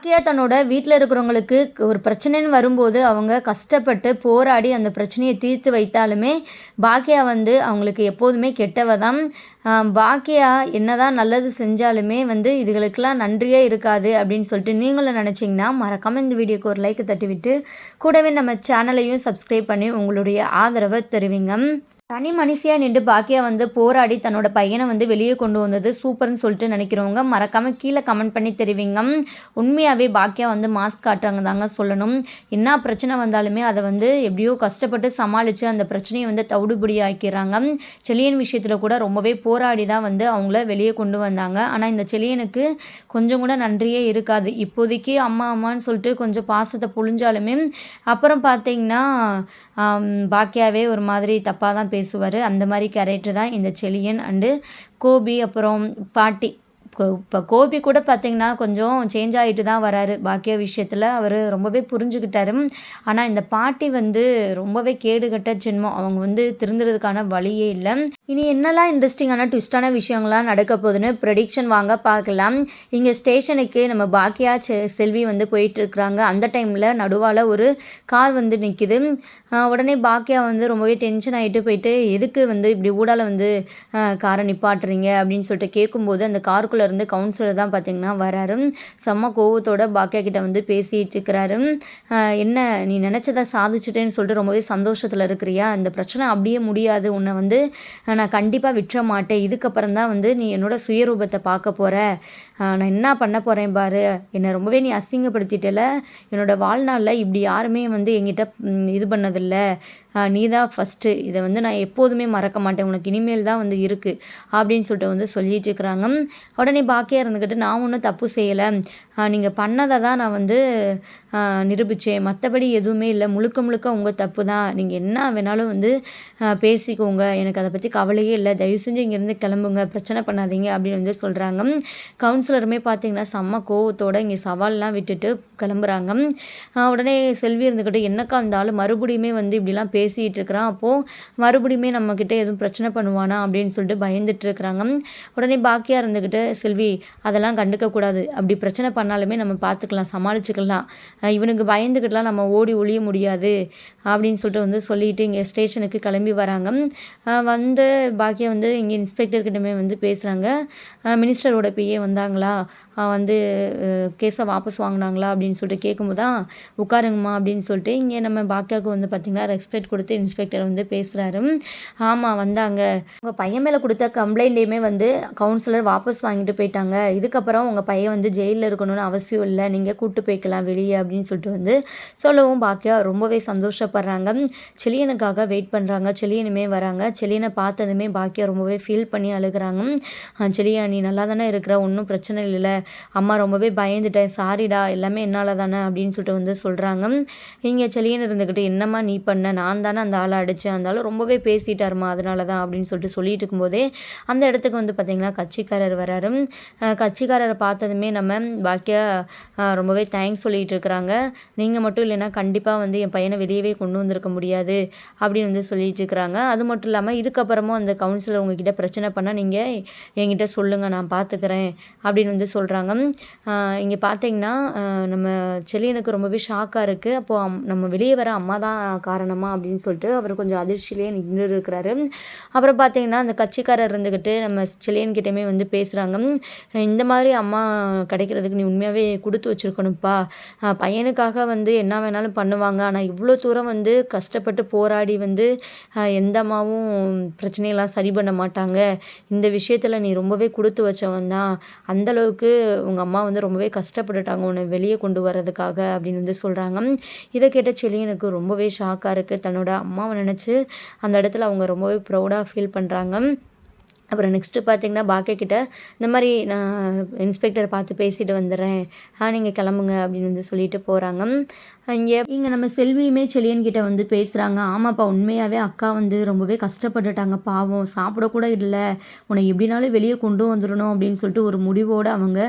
பாக்கியா தன்னோட வீட்டில் இருக்கிறவங்களுக்கு ஒரு பிரச்சனைன்னு வரும்போது அவங்க கஷ்டப்பட்டு போராடி அந்த பிரச்சனையை தீர்த்து வைத்தாலுமே பாக்கியா வந்து அவங்களுக்கு எப்போதுமே கெட்டவ தான். பாக்கியா என்னதான் நல்லது செஞ்சாலுமே வந்து இதுகளுக்கெல்லாம் நன்றியே இருக்காது அப்படின்னு சொல்லிட்டு நீங்களும் நினச்சிங்கன்னா மறக்காமல் இந்த வீடியோக்கு ஒரு லைக் தட்டிவிட்டு கூடவே நம்ம சேனலையும் சப்ஸ்கிரைப் பண்ணி உங்களுடைய ஆதரவை தெரிவிங்க. தனி மனுஷியாக நின்று பாக்கியா வந்து போராடி தன்னோட பையனை வந்து வெளியே கொண்டு வந்தது சூப்பர்னு சொல்லிட்டு நினைக்கிறவங்க மறக்காமல் கீழே கமெண்ட் பண்ணி தெரிவிங்க. உண்மையாகவே பாக்கியா வந்து மாஸ்க் காட்டுறாங்க தாங்க சொல்லணும். என்ன பிரச்சனை வந்தாலுமே அதை வந்து எப்படியோ கஷ்டப்பட்டு சமாளித்து அந்த பிரச்சனையை வந்து தவிடுபடி ஆக்கிறாங்க செலியன் விஷயத்தில் கூட ரொம்பவே போராடி தான் வந்து அவங்கள வெளியே கொண்டு வந்தாங்க. ஆனால் இந்த செலியனுக்கு கொஞ்சம் கூட நன்றியே இருக்காது. இப்போதைக்கு அம்மா அம்மான்னு சொல்லிட்டு கொஞ்சம் பாசத்தை புழிஞ்சாலுமே. அப்புறம் பார்த்தீங்கன்னா பாக்கியாவே ஒரு மாதிரி தப்பாக தான் பேசுவார். அந்த மாதிரி கேரக்டர் தான் இந்த செலியன் அண்டு கோபி அப்புறம் பாட்டி. இப்போ கோபி கூட பார்த்திங்கன்னா கொஞ்சம் சேஞ்ச் ஆகிட்டு தான் வராரு. பாக்கியா விஷயத்தில் அவர் ரொம்பவே புரிஞ்சுக்கிட்டாரு. ஆனால் இந்த பாட்டி வந்து ரொம்பவே கேடுகட்ட ஜென்மம். அவங்க வந்து திருந்துறதுக்கான வழியே இல்லை. இனி என்னெல்லாம் இன்ட்ரெஸ்டிங்கான ட்விஸ்டான விஷயங்கள்லாம் நடக்க போகுதுன்னு ப்ரெடிக்ஷன் வாங்க பார்க்கலாம். இங்கே ஸ்டேஷனுக்கு நம்ம பாக்கியா செ- செல்வி வந்து போயிட்டு இருக்கிறாங்க அந்த டைமில் நடுவால் ஒரு கார் வந்து நிற்கிது உடனே பாக்கியா வந்து ரொம்பவே டென்ஷன் ஆகிட்டு போயிட்டு எதுக்கு வந்து இப்படி ஊடால வந்து காரை நிப்பாட்டுறீங்க? அப்படின்னு சொல்லிட்டு கேட்கும்போது அந்த காருக்குள்ளே இருந்து கவுன்சிலர் தான் பார்த்தீங்கன்னா வராரு. செம்ம கோவத்தோட பாக்கியா கிட்ட வந்து பேசிட்டு இருக்கிறாரு. என்ன நீ நினச்சதை சாதிச்சிட்டேன்னு சொல்லிட்டு ரொம்பவே சந்தோஷத்தில் இருக்கிறியா? இந்த பிரச்சனை அப்படியே முடியாது. உன்னை வந்து நான் கண்டிப்பாக விட்டுற மாட்டேன். இதுக்கப்புறம் தான் வந்து நீ என்னோட சுயரூபத்தை பார்க்க போகிற நான் என்ன பண்ண போகிறேன் பாரு. என்னை ரொம்பவே நீ அசிங்கப்படுத்திட்டல. என்னோட வாழ்நாளில் இப்படி யாருமே வந்து என்கிட்ட இது பண்ணதில்லை. நீ தான் ஃபஸ்ட்டு இதை வந்து நான் எப்போதுமே மறக்க மாட்டேன். உனக்கு இனிமேல் தான் வந்து இருக்குது அப்படின்னு சொல்லிட்டு வந்து சொல்லிட்டு இருக்கிறாங்க. உடனே பாக்கியா இருந்துக்கிட்டு நான் ஒன்றும் தப்பு செய்யலை. நீங்கள் பண்ணதை தான் நான் வந்து நிரூபித்தேன் மற்றபடி எதுவுமே இல்லை. முழுக்க முழுக்க உங்கள் தப்பு தான் நீங்கள் என்ன வேணாலும் வந்து பேசிக்கோங்க. எனக்கு அதை பற்றி கவலையே இல்லை. தயவு செஞ்சு இங்கேருந்து கிளம்புங்க. பிரச்சனை பண்ணாதீங்க அப்படின்னு வந்து சொல்கிறாங்க கவுன்சிலருமே பார்த்தீங்கன்னா செம்ம கோவத்தோட இங்கே சவால்லாம் விட்டுட்டு கிளம்புறாங்க. உடனே செல்வி இருந்துக்கிட்டு என்னக்கா இருந்தாலும் மறுபடியுமே வந்து இப்படிலாம் பேசிகிட்டு இருக்கிறான். அப்போது மறுபடியுமே நம்மக்கிட்ட எதுவும் பிரச்சனை பண்ணுவானா? அப்படின்னு சொல்லிட்டு பயந்துட்டு இருக்கிறாங்க. உடனே பாக்கியாக இருந்துக்கிட்டு செல்வி அதெல்லாம் கண்டுக்கக்கூடாது. அப்படி பிரச்சனை பண்ணாலுமே நம்ம பார்த்துக்கலாம் சமாளிச்சுக்கலாம். இவனுக்கு பயந்துக்கிட்டுலாம் நம்ம ஓடி ஒழிய முடியாது அப்படின்னு சொல்லிட்டு வந்து சொல்லிட்டு இங்கே ஸ்டேஷனுக்கு கிளம்பி வராங்க. அஹ் வந்து பாக்கியா வந்து இங்கே இன்ஸ்பெக்டர்கிட்டமே வந்து பேசுகிறாங்க மினிஸ்டரோட பிஏ வந்தாங்களா? வந்து கேஸை வாபஸ் வாங்கினாங்களா அப்படின்னு சொல்லிட்டு கேட்கும்போது தான் உட்காருங்கம்மா அப்படின்னு சொல்லிட்டு இங்கே நம்ம பாக்கியாவுக்கு வந்து பார்த்திங்கன்னா ரெஸ்பெக்ட் கொடுத்து இன்ஸ்பெக்டர் வந்து பேசுகிறாரு ஆமாம் வந்தாங்க. உங்கள் பையன் மேலே கொடுத்த கம்ப்ளைண்ட்டையுமே வந்து கவுன்சிலர் வாபஸ் வாங்கிட்டு போயிட்டாங்க. இதுக்கப்புறம் உங்கள் பையன் வந்து ஜெயிலில் இருக்கணும்னு அவசியம் இல்லை. நீங்கள் கூப்பிட்டு போய்க்கலாம் வெளியே அப்படின்னு சொல்லிட்டு வந்து சொல்லவும் பாக்கியா ரொம்பவே சந்தோஷப்படுறாங்க. செலியனுக்காக வெயிட் பண்ணுறாங்க செலியனுமே வராங்க. செலியனை பார்த்ததுமே பாக்கியா ரொம்பவே ஃபீல் பண்ணி அழுகுறாங்க. செலியா நீ நல்லா தானே இருக்கிற. ஒன்றும் பிரச்சனை இல்லை அம்மா ரொம்பவே பயந்துட்டேன். சாரிடா எல்லாமே என்னால் தானே? அப்படின்னு சொல்லிட்டு வந்து சொல்கிறாங்க இங்கே செலியன் இருந்துக்கிட்டு என்னம்மா நீ பண்ண? நான் தானே அந்த ஆளை அடித்தேன் அந்த ஆள் ரொம்பவே பேசிட்டாருமா அதனால தான் அப்படின்னு சொல்லிட்டு சொல்லிட்டு இருக்கும்போதே அந்த இடத்துக்கு வந்து பார்த்திங்கன்னா கட்சிக்காரர் வராரு. கட்சிக்காரரை பார்த்ததுமே நம்ம பாக்கியா ரொம்பவே தேங்க்ஸ் சொல்லிட்டு இருக்கிறாங்க. நீங்கள் மட்டும் இல்லைன்னா கண்டிப்பாக வந்து என் பையனை வெளியவே கொண்டு வந்திருக்க முடியாது அப்படின்னு வந்து சொல்லிட்டு இருக்கிறாங்க. அது மட்டும் இல்லாமல் இதுக்கப்புறமும் அந்த கவுன்சிலர் உங்ககிட்ட பிரச்சனை பண்ணால் நீங்கள் என்கிட்ட சொல்லுங்கள் நான் பார்த்துக்கிறேன் அப்படின்னு வந்து சொல்கிறாங்க இங்கே பார்த்தீங்கன்னா நம்ம செல்லியனுக்கு ரொம்பவே ஷாக்காக இருக்குது அப்போது நம்ம வெளியே வர அம்மா தான் காரணமாக அப்படின்னு சொல்லிட்டு அவர் கொஞ்சம் அதிர்ச்சியிலே நின்று இருக்கிறாரு. அப்புறம் பார்த்தீங்கன்னா அந்த கட்சிக்காரர் இருந்துக்கிட்டு நம்ம செல்லியன்கிட்டயுமே வந்து பேசுகிறாங்க இந்த மாதிரி அம்மா கிடைக்கிறதுக்கு நீ உண்மையாகவே கொடுத்து வச்சுருக்கணும்ப்பா. பையனுக்காக வந்து என்ன வேணாலும் பண்ணுவாங்க. ஆனால் இவ்வளோ தூரம் வந்து கஷ்டப்பட்டு போராடி வந்து எந்த அம்மாவும் பிரச்சனையெல்லாம் சரி பண்ண மாட்டாங்க. இந்த விஷயத்தில் நீ ரொம்பவே கொடுத்து வச்சவன் தான் அந்தளவுக்கு உங்கள் அம்மா வந்து ரொம்பவே கஷ்டப்பட்டுட்டாங்க உன்னை வெளியே கொண்டு வர்றதுக்காக அப்படின்னு வந்து சொல்கிறாங்க இதை கேட்ட செலியனுக்கு ரொம்பவே ஷாக்காக இருக்குது தன்னோட அம்மாவை நினச்சி அந்த இடத்துல அவங்க ரொம்பவே ப்ரௌடாக ஃபீல் பண்ணுறாங்க அப்புறம் நெக்ஸ்ட்டு பார்த்தீங்கன்னா பாக்கிய இந்த மாதிரி நான் இன்ஸ்பெக்டர் பார்த்து பேசிட்டு வந்துடுறேன். ஆ நீங்கள் கிளம்புங்க அப்படின்னு வந்து சொல்லிட்டு போகிறாங்க இங்கே இங்கே நம்ம செல்வியுமே செலியன் கிட்ட வந்து பேசுகிறாங்க ஆமாப்பா உண்மையாகவே அக்கா வந்து ரொம்பவே கஷ்டப்பட்டுட்டாங்க. பாவம் சாப்பிடக்கூட இல்லை. உன்னை எப்படினாலும் வெளியே கொண்டு வந்துடணும் அப்படின்னு சொல்லிட்டு ஒரு முடிவோடு அவங்க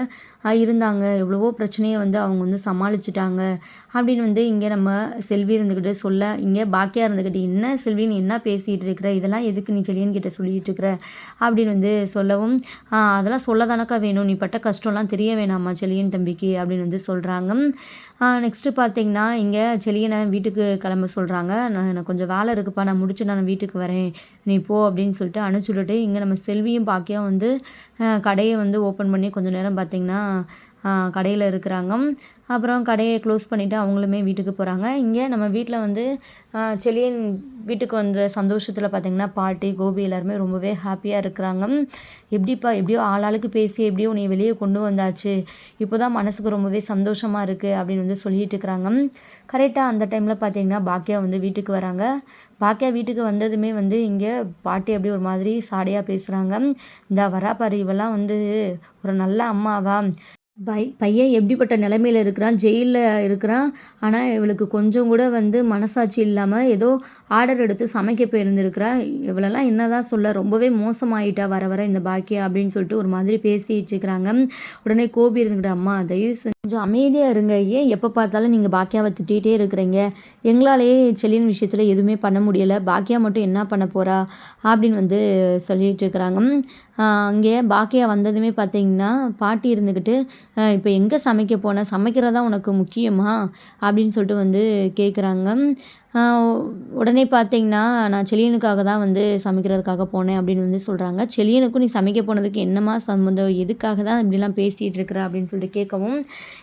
இருந்தாங்க. எவ்வளவோ பிரச்சனையை வந்து அவங்க வந்து சமாளிச்சிட்டாங்க. அப்படின்னு வந்து இங்கே நம்ம செல்வி இருந்துக்கிட்டு சொல்ல இங்கே பாக்கியாக இருந்துக்கிட்டு என்ன செல்வி நீ என்ன பேசிகிட்டு இருக்கிற? இதெல்லாம் எதுக்கு நீ செழியன் கிட்ட சொல்லிகிட்டு இருக்கிற? அப்படின்னு வந்து சொல்லவும் அதெல்லாம் சொல்ல தானக்கா வேணும். நீ பட்ட கஷ்டம்லாம் தெரிய வேணாமா செழியன் தம்பிக்கு. அப்படின்னு வந்து சொல்கிறாங்க நெக்ஸ்ட்டு பார்த்தீங்கன்னா இங்கே செலியனை வீட்டுக்கு கிளம்ப சொல்கிறாங்க நான் எனக்கு கொஞ்சம் வேலை இருக்குப்பா நான் முடிச்சு நான் வீட்டுக்கு வரேன். நீ போ அப்படின்னு சொல்லிட்டு அனுப்பிச்சுட்டு இங்கே நம்ம செல்வியும் பாக்கியா வந்து கடையை வந்து ஓப்பன் பண்ணி கொஞ்சம் நேரம் பார்த்திங்கன்னா கடையில் இருக்கிறாங்க. அப்புறம் கடையை க்ளோஸ் பண்ணிவிட்டு அவங்களுமே வீட்டுக்கு போகிறாங்க இங்கே நம்ம வீட்டில் வந்து செலியன் வீட்டுக்கு வந்த சந்தோஷத்தில் பார்த்திங்கன்னா பாட்டி கோபி எல்லாருமே ரொம்பவே ஹாப்பியாக இருக்கிறாங்க. எப்படிப்பா எப்படியோ ஆளாளுக்கு பேசி எப்படியோ உன்னை வெளியே கொண்டு வந்தாச்சு. இப்போ தான் மனசுக்கு ரொம்பவே சந்தோஷமாக இருக்குது அப்படின்னு வந்து சொல்லிட்டு இருக்கிறாங்க. கரெக்டாக அந்த டைமில் பார்த்திங்கன்னா பாக்கியா வந்து வீட்டுக்கு வராங்க. பாக்கியா வீட்டுக்கு வந்ததுமே வந்து இங்கே பாட்டி அப்படி ஒரு மாதிரி சாடையாக பேசுகிறாங்க இந்த வரா இவெல்லாம் வந்து ஒரு நல்ல அம்மாவா? பை பையன் எப்படிப்பட்ட நிலமையில இருக்கிறான் ஜெயிலில் இருக்கிறான் ஆனால் இவளுக்கு கொஞ்சம் கூட வந்து மனசாட்சி இல்லாமல் ஏதோ ஆர்டர் எடுத்து சமைக்க போயிருந்துருக்கிறா. இவளெல்லாம் என்னதான் சொல்ல ரொம்பவே மோசமாயிட்டா வர வர இந்த பாக்கியா அப்படின்னு சொல்லிட்டு ஒரு மாதிரி பேசி வச்சுக்கிறாங்க உடனே கோபி இருந்துக்கிட்ட அம்மா தயவு கொஞ்சம் அமைதியாக இருங்க. ஏன் எப்போ பார்த்தாலும் நீங்கள் பாக்கியாவை திட்டிகிட்டே இருக்கிறீங்க? எங்களாலேயே செல்லின் விஷயத்தில் எதுவுமே பண்ண முடியலை. பாக்கியா மட்டும் என்ன பண்ண போகிறா அப்படின்னு வந்து சொல்லிட்டு இருக்கிறாங்க. அங்கே பாக்கியா வந்ததுமே பார்த்தீங்கன்னா பாட்டி இருந்துக்கிட்டு இப்போ எங்கே சமைக்க போனேன் சமைக்கிறதா உனக்கு முக்கியமா? அப்படின்னு சொல்லிட்டு வந்து கேட்குறாங்க உடனே பார்த்தீங்கன்னா நான் செலியனுக்காக தான் வந்து சமைக்கிறதுக்காக போனேன் அப்படின்னு வந்து சொல்கிறாங்க செலியனுக்கும் நீ சமைக்க போனதுக்கு என்னம்மா சம்மந்தம் எதுக்காக தான் இப்படிலாம் பேசிகிட்டு இருக்கிற? அப்படின்னு சொல்லிட்டு கேட்கவும்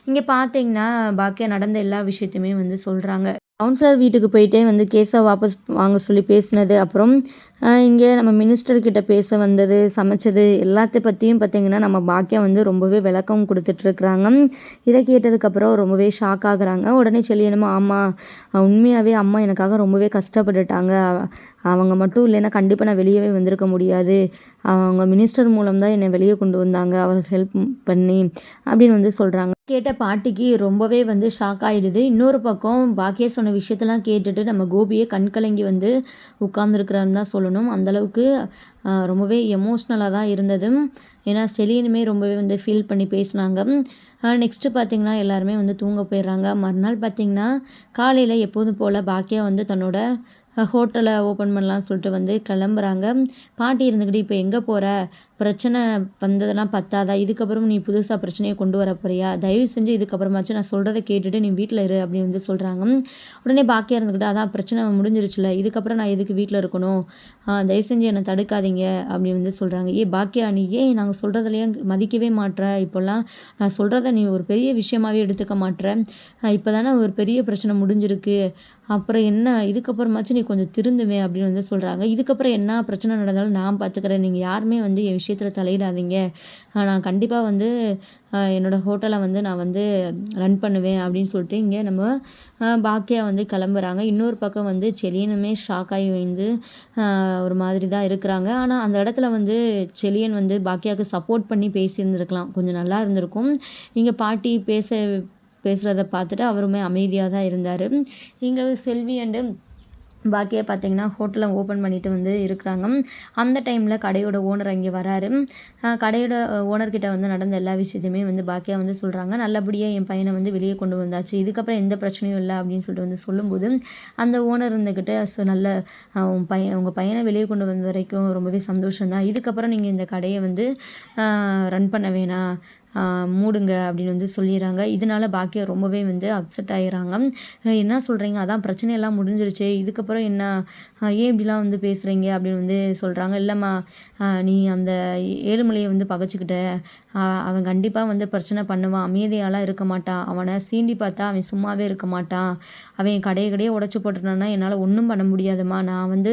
இங்கே பார்த்தீங்கன்னா பாக்கியா நடந்த எல்லா விஷயத்தையுமே வந்து சொல்கிறாங்க கவுன்சிலர் வீட்டுக்கு போயிட்டே வந்து கேஸை வாபஸ் வாங்க சொல்லி பேசினது. அப்புறம் இங்கே நம்ம மினிஸ்டர்கிட்ட பேச வந்தது சமைச்சது எல்லாத்த பற்றியும் பார்த்திங்கன்னா நம்ம பாக்கியம் வந்து ரொம்பவே விளக்கம் கொடுத்துட்ருக்குறாங்க. இதை கேட்டதுக்கப்புறம் ரொம்பவே ஷாக் ஆகுறாங்க. உடனே சொல்லியணுமா ஆமாம் உண்மையாகவே அம்மா எனக்காக ரொம்பவே கஷ்டப்பட்டுட்டாங்க. அவங்க மட்டும் இல்லைன்னா கண்டிப்பாக நான் வெளியவே வந்திருக்க முடியாது. அவங்க மினிஸ்டர் மூலம் தான் என்னை வெளியே கொண்டு வந்தாங்க. அவர் ஹெல்ப் பண்ணி அப்படின்னு வந்து சொல்கிறாங்க கேட்ட பாட்டிக்கு ரொம்பவே வந்து ஷாக் ஆகிடுது இன்னொரு பக்கம் பாக்கியா சொன்ன விஷயத்தெல்லாம் கேட்டுட்டு நம்ம கோபியை கண்கலங்கி வந்து உட்காந்துருக்குறான்னு தான் சொல்லணும். அந்தளவுக்கு ரொம்பவே எமோஷ்னலாக தான் இருந்தது ஏன்னா செலினுமே ரொம்பவே வந்து ஃபீல் பண்ணி பேசினாங்க. நெக்ஸ்ட்டு பார்த்திங்கன்னா எல்லாருமே வந்து தூங்க போயிடுறாங்க. மறுநாள் பார்த்திங்கன்னா காலையில் எப்போதும் போல் பாக்கியா வந்து தன்னோட ஹோட்டலை ஓப்பன் பண்ணலான்னு சொல்லிட்டு வந்து கிளம்புறாங்க. பாட்டி இருந்துக்கிட்டு இப்போ எங்கே போகிற பிரச்சனை வந்ததெல்லாம் பத்தாதா? இதுக்கப்புறம் நீ புதுசாக பிரச்சனையை கொண்டு வர போறியா? தயவு செஞ்சு இதுக்கப்புறமாச்சும் நான் சொல்கிறத கேட்டுட்டு நீ வீட்டில் இரு அப்படின்னு வந்து சொல்கிறாங்க உடனே பாக்கியாக இருந்துக்கிட்டு அதான் பிரச்சனை முடிஞ்சிருச்சுல இதுக்கப்புறம் நான் எதுக்கு வீட்டில் இருக்கணும்? தயவு செஞ்சு என்னை தடுக்காதீங்க அப்படின்னு வந்து சொல்கிறாங்க ஏ பாக்கியா நீ ஏன் நாங்கள் சொல்கிறதுலையே மதிக்கவே மாட்டுற இப்போல்லாம் நான் சொல்கிறத நீ ஒரு பெரிய விஷயமாகவே எடுத்துக்க மாட்டேற இப்போ தானே ஒரு பெரிய பிரச்சனை முடிஞ்சிருக்கு. அப்புறம் என்ன? இதுக்கப்புறமாச்சும் நீ கொஞ்சம் திருந்துவேன் அப்படின்னு வந்து சொல்கிறாங்க இதுக்கப்புறம் என்ன பிரச்சனை நடந்தாலும் நான் பார்த்துக்கிறேன் நீங்கள் யாருமே வந்து என் விஷயத்தில் தலையிடாதீங்க. நான் கண்டிப்பாக வந்து என்னோடய ஹோட்டலை வந்து நான் வந்து ரன் பண்ணுவேன் அப்படின்னு சொல்லிட்டு இங்கே நம்ம பாக்கியா வந்து கிளம்புறாங்க. இன்னொரு பக்கம் வந்து செலியனுமே ஷாக் ஆகி வந்து ஒரு மாதிரி தான் இருக்கிறாங்க. ஆனால் அந்த இடத்துல வந்து செலியன் வந்து பாக்கியாவுக்கு சப்போர்ட் பண்ணி பேசியிருந்துருக்கலாம். கொஞ்சம் நல்லா இருந்திருக்கும். இங்கே பாட்டி பேச பேசுகிறத பார்த்துட்டு அவருமே அமைதியாக தான் இருந்தார். இங்கே செல்வி அண்டு பாக்கியாக பார்த்தீங்கன்னா ஹோட்டலை ஓப்பன் பண்ணிட்டு வந்து இருக்கிறாங்க. அந்த டைமில் கடையோட ஓனர் அங்கே வராரு. கடையோட ஓனர்கிட்ட வந்து நடந்த எல்லா விஷயத்தையுமே வந்து பாக்கியா வந்து சொல்கிறாங்க நல்லபடியாக என் பையனை வந்து வெளியே கொண்டு வந்தாச்சு. இதுக்கப்புறம் எந்த பிரச்சனையும் இல்லை அப்படின்னு சொல்லிட்டு வந்து சொல்லும்போது அந்த ஓனர் இருந்துக்கிட்ட நல்ல உன் பையன் உங்கள் பையனை வெளியே கொண்டு வந்த வரைக்கும் ரொம்பவே சந்தோஷம் தான் இதுக்கப்புறம் நீங்கள் இந்த கடையை வந்து ரன் பண்ண வேணாம். மூடுங்க அப்படின்னு வந்து சொல்லிடுறாங்க. இதனால் பாக்கியா ரொம்பவே வந்து அப்செட் ஆகிடுறாங்க என்ன சொல்கிறீங்க அதான் பிரச்சனையெல்லாம் முடிஞ்சிருச்சு. இதுக்கப்புறம் என்ன ஏன் இப்படிலாம் வந்து பேசுகிறீங்க அப்படின்னு வந்து சொல்கிறாங்க இல்லைம்மா நீ அந்த ஏழுமலையை வந்து பகைச்சிக்கிட்ட. அவன் கண்டிப்பாக வந்து பிரச்சனை பண்ணுவான். அமைதியாலாம் இருக்க மாட்டான். அவனை சீண்டி பார்த்தா அவன் சும்மாவே இருக்க மாட்டான். அவன் கடையை கடையை உடச்சி போட்டுட்டான்னா என்னால் ஒன்றும் பண்ண முடியாதுமா நான் வந்து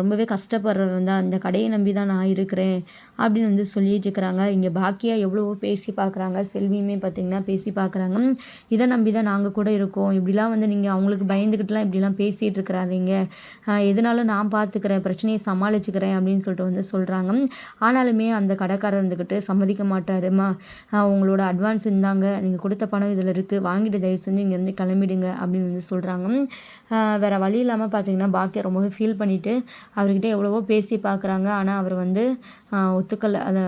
ரொம்பவே கஷ்டப்படுறவன் தான். அந்த கடையை நம்பி தான் நான் இருக்கிறேன் அப்படின்னு வந்து சொல்லிட்டு இருக்கிறாங்க. இங்கே பாக்கியா எவ்வளோ பேசி பார்க்குறாங்க. செல்வியுமே பார்த்திங்கன்னா பேசி பார்க்குறாங்க. இதை நம்பி தான் நாங்கள் கூட இருக்கோம். இப்படிலாம் வந்து நீங்கள் அவங்களுக்கு பயந்துக்கிட்டுலாம் இப்படிலாம் பேசிகிட்டு இருக்கிறாதீங்க. எதனாலும் நான் பார்த்துக்கிறேன் பிரச்சனையை சமாளிச்சுக்கிறேன். அப்படின்னு சொல்லிட்டு வந்து சொல்கிறாங்க ஆனாலுமே அந்த கடைக்காரர் இருந்துக்கிட்டு சம்மதிக்க மாட்டாருமா உங்களோட அட்வான்ஸ் இருந்தாங்க நீங்கள் கொடுத்த பணம் இதில் இருக்குது வாங்கிட்டு தயவு செஞ்சு இங்கேருந்து கிளம்பிடுங்க. அப்படின்னு வந்து சொல்கிறாங்க வேறு வழி இல்லாமல் பார்த்தீங்கன்னா பாக்கியா ரொம்பவே ஃபீல் பண்ணிவிட்டு அவர்கிட்ட எவ்வளவோ பேசி பார்க்குறாங்க. ஆனால் அவர் வந்து ஒத்துக்கலை. அதை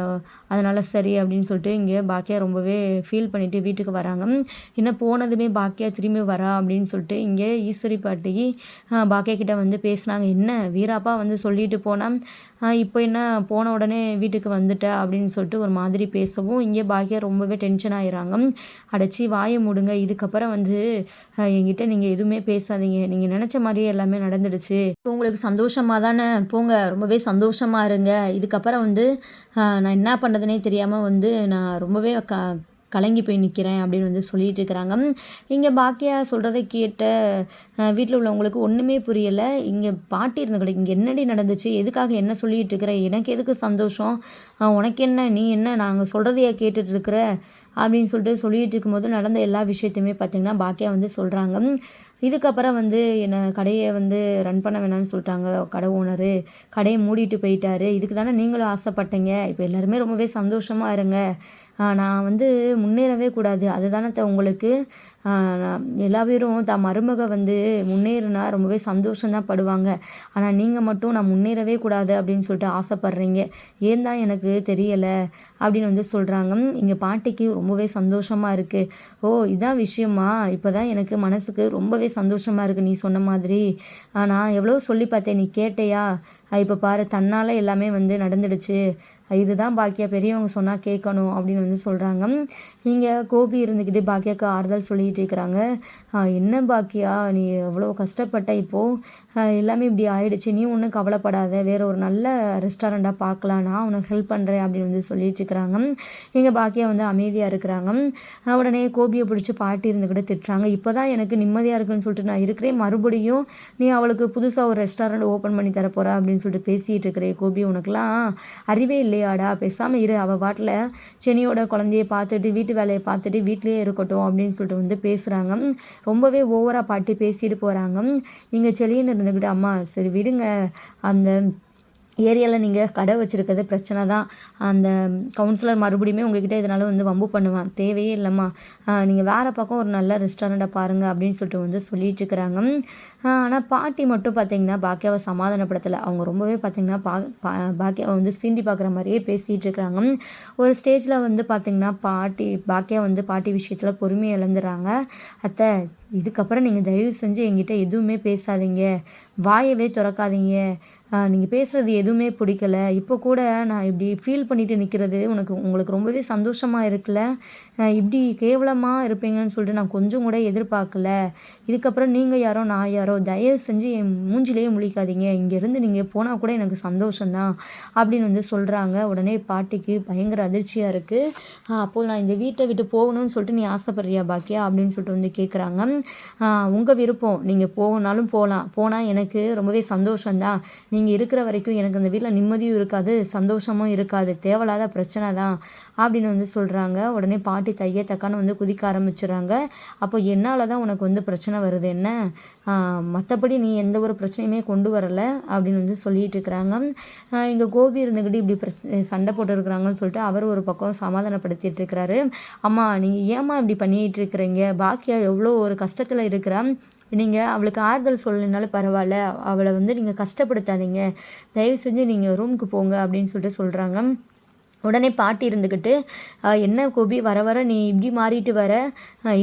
அதனால் சரி அப்படின்னு சொல்லிட்டு இங்கே பாக்கியா ரொம்பவே ஃபீல் பண்ணிவிட்டு வீட்டுக்கு வராங்க. இன்னும் போனதுமே பாக்கியா திரும்பி வரா அப்படின்னு சொல்லிட்டு இங்கே ஈஸ்வரி பாட்டி பாக்கியா கிட்டே வந்து பேசுனாங்க. என்ன வீராப்பா வந்து சொல்லிட்டு போனால் இப்போ என்ன போன உடனே வீட்டுக்கு வந்துட்ட அப்படின்னு சொல்லிட்டு ஒரு மாதிரி பேசவும் இங்கே பாக்கியா ரொம்பவே டென்ஷன் ஆயிடுறாங்க அடைச்சி வாயை மூடுங்க. இதுக்கப்புறம் வந்து என்கிட்ட நீங்கள் எதுவுமே பேசாதீங்க. நீங்கள் நினச்ச மாதிரியே எல்லாமே நடந்துடுச்சு. இப்போ உங்களுக்கு சந்தோஷமாக தானே? போங்க. ரொம்பவே சந்தோஷமாக இருங்க. இதுக்கப்புறம் வந்து நான் என்ன பண்ணுறதுனே தெரியாமல் வந்து நான் ரொம்பவே க கலங்கி போய் நிற்கிறேன் அப்படின்னு வந்து சொல்லிட்டு இருக்கிறாங்க. இங்கே பாக்கியா சொல்கிறத கேட்ட வீட்டில் உள்ளவங்களுக்கு ஒன்றுமே புரியலை. இங்கே பாட்டி இருந்த இருந்தவங்க இங்கே என்னடி நடந்துச்சு? எதுக்காக என்ன சொல்லிகிட்டு இருக்கிற? எனக்கு எதுக்கு சந்தோஷம்? உனக்கு என்ன? நீ என்ன? நாங்கள் சொல்கிறதையா கேட்டுட்ருக்கிற அப்படின்னு சொல்லிட்டு சொல்லிகிட்டு இருக்கும்போது நடந்த எல்லா விஷயத்தையுமே பார்த்திங்கன்னா பாக்கியா வந்து சொல்கிறாங்க இதுக்கப்புறம் வந்து என்னை கடையை வந்து ரன் பண்ண வேணாம்னு சொல்லிட்டாங்க. கடை ஓனரு கடையை மூடிட்டு போயிட்டாரு. இதுக்கு தானே நீங்களும் ஆசைப்பட்டீங்க. இப்போ எல்லாருமே ரொம்பவே சந்தோஷமாக இருங்க. நான் வந்து முன்னேறவே கூடாது. அதுதானே உங்களுக்கு. எல்லா பேரும் தான் மருமக வந்து முன்னேறினா ரொம்பவே சந்தோஷம்தான் படுவாங்க. ஆனால் நீங்கள் மட்டும் நான் முன்னேறவே கூடாது அப்படின்னு சொல்லிட்டு ஆசைப்பட்றீங்க. ஏன் தான் எனக்கு தெரியலை அப்படின்னு வந்து சொல்கிறாங்க இங்கே பாட்டிக்கு ரொம்ப ரொம்பவே சந்தோஷமாக இருக்குது ஓ இதான் விஷயமா? இப்போ தான் எனக்கு மனசுக்கு ரொம்பவே சந்தோஷமாக இருக்குது நீ சொன்ன மாதிரி. நான் எவ்வளோ சொல்லி பார்த்தேன் நீ கேட்டையா? இப்போ பாரு தன்னால் எல்லாமே வந்து நடந்துடுச்சு. இதுதான் பாக்கியா பெரியவங்க சொன்னால் கேட்கணும் அப்படின்னு வந்து சொல்கிறாங்க இங்கே கோபி இருந்துக்கிட்டு பாக்கியாவுக்கு ஆறுதல் சொல்லிகிட்டு இருக்கிறாங்க. என்ன பாக்கியா நீ எவ்வளோ கஷ்டப்பட்ட இப்போது எல்லாமே இப்படி ஆயிடுச்சு. நீ ஒன்றும் கவலைப்படாத. வேற ஒரு நல்ல ரெஸ்டாரண்ட்டாக பார்க்கலாம். நான் உனக்கு ஹெல்ப் பண்ணுறேன் அப்படின்னு வந்து சொல்லிட்டு இருக்கிறாங்க. இங்கே பாக்கியா வந்து அமைதியாக இருக்கிறாங்க. உடனே கோபியை பிடிச்சி பாட்டி இருந்துக்கிட்டு திட்டுறாங்க. இப்போ தான் எனக்கு நிம்மதியாக இருக்குன்னு சொல்லிட்டு நான் இருக்கிறேன். மறுபடியும் நீ அவளுக்கு புதுசாக ஒரு ரெஸ்டாரண்ட் ஓப்பன் பண்ணி தரப்போகிறா அப்படின்னு அப்படின்னு சொல்லிட்டு பேசிகிட்டு இருக்கிறே கோபி உனக்குலாம் அறிவே இல்லையாடா? பேசாமல் இரு அவள் பாட்டில் செனியோட குழந்தைய பார்த்துட்டு வீட்டு வேலையை பார்த்துட்டு வீட்லேயே இருக்கட்டும் அப்படின்னு சொல்லிட்டு வந்து பேசுகிறாங்க ரொம்பவே ஓவராக பாட்டி பேசிட்டு போகிறாங்க இங்கே செளியன்னு இருந்துக்கிட்டு அம்மா சரி விடுங்க. அந்த ஏரியாவில் நீங்கள் கடை வச்சுருக்கிறது பிரச்சனை தான். அந்த கவுன்சிலர் மறுபடியுமே உங்ககிட்ட இதனால் வந்து வம்பு பண்ணுவான். தேவையே இல்லைம்மா. நீங்கள் வேறு பக்கம் ஒரு நல்ல ரெஸ்டாரண்ட்டை பாருங்கள் அப்படின்னு சொல்லிட்டு வந்து சொல்லிட்டு இருக்கிறாங்க. ஆனால் பாட்டி மட்டும் பார்த்தீங்கன்னா பாக்கியாவை சமாதானப்படுத்தலை. அவங்க ரொம்பவே பார்த்தீங்கன்னா பா பாக்கியாவை வந்து சீண்டி பார்க்குற மாதிரியே பேசிகிட்டு இருக்கிறாங்க. ஒரு ஸ்டேஜில் வந்து பார்த்திங்கன்னா பாட்டி பாக்கியா வந்து பாட்டி விஷயத்தில் பொறுமையை இழந்துடுறாங்க அத்தை இதுக்கப்புறம் நீங்கள் தயவு செஞ்சு எங்கிட்ட எதுவுமே பேசாதீங்க. வாயவே திறக்காதீங்க. நீங்கள் பேசுகிறது எதுவுமே பிடிக்கல. இப்போ கூட நான் இப்படி ஃபீல் பண்ணிட்டு நிற்கிறது உனக்கு உங்களுக்கு ரொம்பவே சந்தோஷமாக இருக்குல்ல? இப்படி கேவலமாக இருப்பீங்கன்னு சொல்லிட்டு நான் கொஞ்சம் கூட எதிர்பார்க்கல. இதுக்கப்புறம் நீங்கள் யாரோ நான் யாரோ தயவு செஞ்சு என் மூஞ்சிலேயே முழிக்காதீங்க. இங்கேருந்து நீங்கள் போனால் கூட எனக்கு சந்தோஷம்தான் அப்படின்னு வந்து சொல்கிறாங்க உடனே பாட்டிக்கு பயங்கர அதிர்ச்சியாக இருக்குது அப்போது நான் இந்த வீட்டை விட்டு போகணும்னு சொல்லிட்டு நீ ஆசைப்படுறியா பாக்கியா அப்படின்னு சொல்லிட்டு வந்து கேட்குறாங்க உங்கள் விருப்பம். நீங்கள் போகணாலும் போகலாம் போனால் எனக்கு ரொம்பவே சந்தோஷம்தான். நீங்கள் இருக்கிற வரைக்கும் எனக்கு அந்த வீட்டில் நிம்மதியும் இருக்காது சந்தோஷமும் இருக்காது தேவையில்லாத பிரச்சனை தான் அப்படின்னு வந்து சொல்கிறாங்க உடனே பாட்டி தைய தக்கான்னு வந்து குதிக்க ஆரம்பிச்சிடுறாங்க. அப்போ என்னால் தான் உனக்கு வந்து பிரச்சனை வருது என்ன? மற்றபடி நீ எந்த ஒரு பிரச்சனையுமே கொண்டு வரலை அப்படின்னு வந்து சொல்லிட்டு இருக்கிறாங்க. இங்கே கோபி இருந்துக்கிட்டு இப்படி பிரச்சனை சண்டை போட்டுருக்குறாங்கன்னு சொல்லிட்டு அவர் ஒரு பக்கம் சமாதானப்படுத்திட்டு இருக்கிறாரு. அம்மா நீங்கள் ஏமா இப்படி பண்ணிகிட்டு இருக்கிறீங்க? பாக்கியா எவ்வளோ ஒரு கஷ்டத்தில் இருக்கிற. நீங்கள் அவளுக்கு ஆறுதல் சொல்லலைனாலும் பரவாயில்ல. அவளை வந்து நீங்கள் கஷ்டப்படுத்தாதீங்க. தயவு செஞ்சு நீங்கள் ரூமுக்கு போங்க அப்படின்னு சொல்லிட்டு சொல்கிறாங்க உடனே பாட்டி இருந்துக்கிட்டு என்ன கோபி வர வர நீ இப்படி மாறிட்டு வர?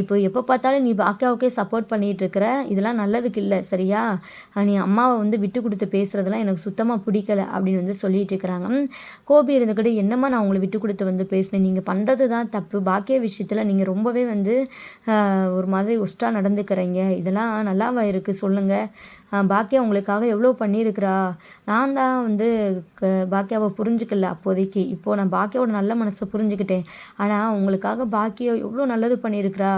இப்போ எப்போ பார்த்தாலும் நீ அக்காவுக்கே சப்போர்ட் பண்ணிகிட்ருக்கிற இதெல்லாம் நல்லதுக்கு இல்லை சரியா? நீ அம்மாவை வந்து விட்டு கொடுத்து பேசுகிறதெல்லாம் எனக்கு சுத்தமாக பிடிக்கல அப்படின்னு வந்து சொல்லிட்டு இருக்கிறாங்க. கோபி இருந்துக்கிட்டு என்னம்மா நான் உங்களை விட்டு கொடுத்து வந்து பேசினேன். நீங்கள் பண்ணுறது தான் தப்பு. பாக்கிய விஷயத்தில் நீங்கள் ரொம்பவே வந்து ஒரு மாதிரி ஒஸ்ட்டாக நடந்துக்கிறீங்க. இதெல்லாம் நல்லாவா இருக்குது சொல்லுங்கள் பாக்கியா உங்களுக்காக எவ்வளோ பண்ணியிருக்கிறா? நான் தான் வந்து பாக்கியாவை புரிஞ்சுக்கல அப்போதைக்கு. இப்போது நான் பாக்கியோட நல்ல மனசை புரிஞ்சுக்கிட்டேன். ஆனால் உங்களுக்காக பாக்கியோ எவ்வளோ நல்லது பண்ணியிருக்கிறா?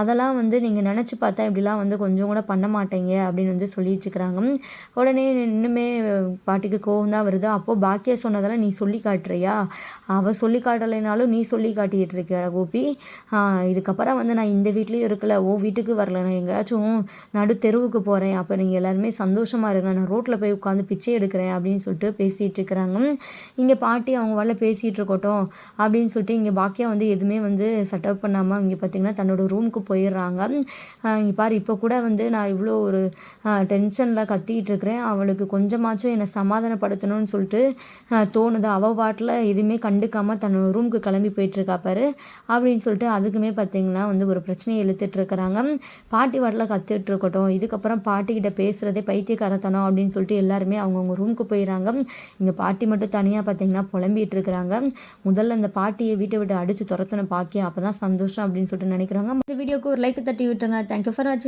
அதெல்லாம் வந்து நீங்கள் நினச்சி பார்த்தா இப்படிலாம் வந்து கொஞ்சம் கூட பண்ண மாட்டேங்க அப்படின்னு வந்து சொல்லிட்டுருக்குறாங்க உடனே இன்னுமே பாட்டிக்கு கோவம் தான் வருது. அப்போது பாக்கியா சொன்னதெல்லாம் நீ சொல்லி காட்டுறியா? அவள் சொல்லி காட்டலைனாலும் நீ சொல்லி காட்டிகிட்டு இருக்கிற கோபி? இதுக்கப்புறம் வந்து நான் இந்த வீட்லேயும் இருக்கல. ஓ வீட்டுக்கு வரல. நான் எங்கேயாச்சும் நடு தெருவுக்கு போகிறேன் அப்போ நீங்கள் எல்லாருமே சந்தோஷமாக இருங்க. நான் ரோட்டில் போய் உட்காந்து பிச்சை எடுக்கிறேன் அப்படின்னு சொல்லிட்டு பேசிகிட்டு இருக்கிறாங்க. இங்கே பாட்டி அவங்க வரல பேசி பேசிக்கிட்டு இருக்கட்டும் அப்படின்னு சொல்லிட்டு இங்கே பாக்கியா வந்து எதுவுமே வந்து செட்டப் பண்ணாமல் இங்கே பார்த்தீங்கன்னா தன்னோட ரூமுக்கு போயிடுறாங்க. இங்கே பாரு இப்போ கூட வந்து நான் இவ்வளோ ஒரு டென்ஷனில் கத்திக்கிட்டு இருக்கிறேன் அவளுக்கு கொஞ்சமாச்சும் என்னை சமாதானப்படுத்தணும்னு சொல்லிட்டு தோணுது. அவள் பாட்டில் எதுவுமே கண்டுக்காமல் தன்னோட ரூமுக்கு கிளம்பி போயிட்டுருக்கா பாரு அப்படின்னு சொல்லிட்டு அதுக்குமே பார்த்தீங்கன்னா வந்து ஒரு பிரச்சனையை இழுத்துட்டு இருக்கிறாங்க பாட்டி பாட்டில் கத்துட்டு இருக்கட்டும் இதுக்கப்புறம் பாட்டிக்கிட்ட பேசுகிறதே பைத்தியக்காரத்தனம் அப்படின்னு சொல்லிட்டு எல்லாருமே அவங்கவுங்க ரூமுக்கு போயிடுறாங்க. இங்கே பாட்டி மட்டும் தனியாக பார்த்தீங்கன்னா புலம்பிகிட்டு இருக்கிறாங்க முதல்ல அந்த பாட்டியை வீட்டை விட்டு அடித்து துரத்துன பாக்கியா அப்போ தான் சந்தோஷம் அப்படின்னு சொல்லிட்டு நினைக்கிறாங்க இந்த வீடியோக்கு ஒரு லைக் தட்டி விட்டுருங்க. தேங்க்யூ ஃபார் வாட்சிங்